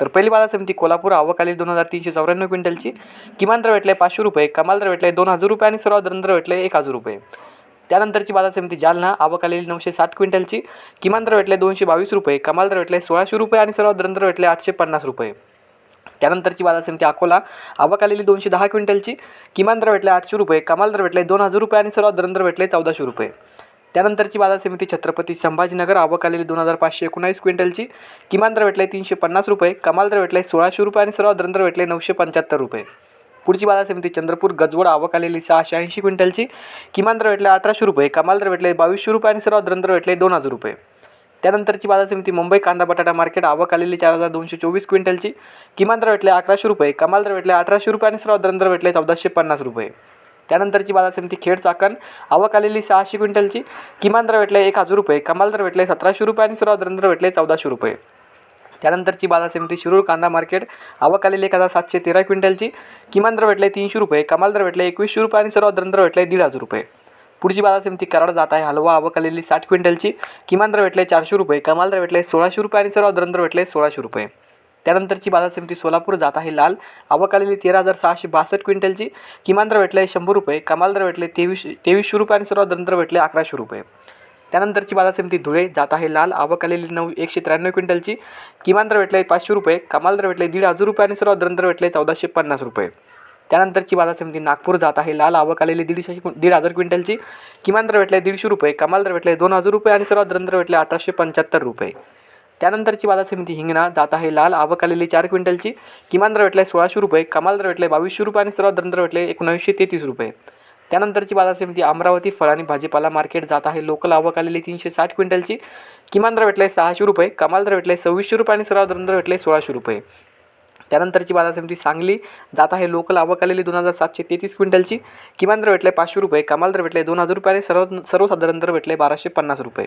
तर पहिली बाजार समिती कोल्हापूर अवकाली दोन हजार तीनशे चौऱ्याण्णव क्विंटलची. किमान दर भेटले पाचशे रुपये कमाल दर भेटले दोन हजार रुपये आणि सर्वात दर भेटले एक हजार रुपये. त्यानंतरची बाजार समिती जालना आवक आलेली नऊशे सात क्विंटलची. किमान दर भेटले दोनशे बावीस रुपये कमाल दर भेटले सोळाशे रुपये आणि सर्वात दर भेटले आठशे पन्नास रुपये. त्यानंतरची बाजार समिती अकोला आवक आलेली दोनशे दहा क्विंटलची. किमान दर भेटले आठशे रुपये कमाल दर भेटले दोन हजार रुपये आणि सर्वात दर भेटले चौदाशे रुपये. त्यानंतरची बाजार समिती छत्रपती संभाजीनगर आवक आलेली दोन हजार पाचशे एकोणावीस क्विंटलची. किमान दर भेटले तीनशे पन्नास रुपये कमाल दर भेटले सोळाशे रुपये आणि सर्वात दर भेटले नऊशे पंच्याहत्तर रुपये. पुढची बाजार समिती चंद्रपूर गजवड आवक आलेली सहाशे ऐंशी क्विंटलची. किमान दर भेटले अठराशे रुपये कमाल दर भेटले बावीसशे रुपये आणि सर्वात दर भेटले दोन हजार रुपये. त्यानंतरची बाजार समिती मुंबई कांदा बटाटा मार्केट आवक आलेली चार हजार दोनशे चोवीस क्विंटलची. किमान दर भेटले अकराशे रुपये कमाल दर भेटले अठराशे रुपये आणि सर्वात दर भेटले चौदाशे पन्नास रुपये. त्यानंतरची बाजार समिती खेड चाकण. आवक आलेली सहाशे क्विंटलची. किमान दर भेटले एक हजार रुपये. कमाल दर भेटले सतराशे रुपये आणि सर्वात दर भेटले चौदाशे रुपये. त्यानंतरची बाजार समिती शिरूर कांदा मार्केट. आवक आलेली एक हजार सातशे तेरा क्विंटलची. किमान दर भेटले तीनशे रुपये. कमाल दर भेटले एकवीसशे रुपये आणि सर्वात दर भेटले दीड हजार रुपये. पुढची बाजार समिती कराड जात आहे. हलवा आवक आलेली साठ क्विंटलची. किमान दर भेटले चारशे रुपये. कमाल दर भेटले सोळाशे रुपये आणि सर्वात दर भेटले सोळाशे रुपये. त्यानंतरची बाजार समिती सोलापूर जात आहे लाल. आवक आलेली तेरा हजार सहाशे बासष्ट क्विंटलची. किमान दर भेटले शंभर रुपये कमाल दर भेटले तेवीस तेवीसशे रुपये आणि सर्वात दर भेटले अकराशे रुपये. त्यानंतरची बाजार समिती धुळे जात आहे लाल. आवक आलेली नऊ एकशे त्र्याण्णव क्विंटलची. किमान दर भेटले पाचशे रुपये कमाल दर भेटले दीड हजार रुपये आणि सर्वात दर भेटले चौदाशे पन्नास रुपये. त्यानंतरची बाजार समिती नागपूर जात आहे लाल. आवक आलेली दीडशे दीड हजार क्विंटलची. किमान दर भेटले दीडशे रुपये कमाल दर भेटले दोन हजार रुपये आणि सर्वात दर भेटले अठराशे पंच्याहत्तर रुपये. त्यानंतरची बाजार समिती हिंगणा जात आहे लाल आवक आलेली चार क्विंटलची. किमान दर आहे सोळाशे रुपये कमाल दर भेटले बावीसशे रुपये आणि सर्वात दर भेटले एकोणावीसशे तेहतीस रुपये. त्यानंतरची बाजार समिती अमरावती फळ आणि भाजीपाला मार्केट जात आहे लोकल आवक आलेली तीनशे साठ क्विंटलची. किमान दर भेटले सहाशे रुपये कमाल दर भेटले सव्वीसशे रुपये आणि सर्वात दर भेटले सोळाशे रुपये. त्यानंतरची बाजार समिती सांगली जात आहे लोकल आवक आलेली दोन हजार सातशे तेहतीस क्विंटलची. किमान दर भेटले पाचशे रुपये कमाल दर भेटले दोन हजार रुपये आणि सर्व सर्वसाधारण दर भेटले बाराशे पन्नास रुपये.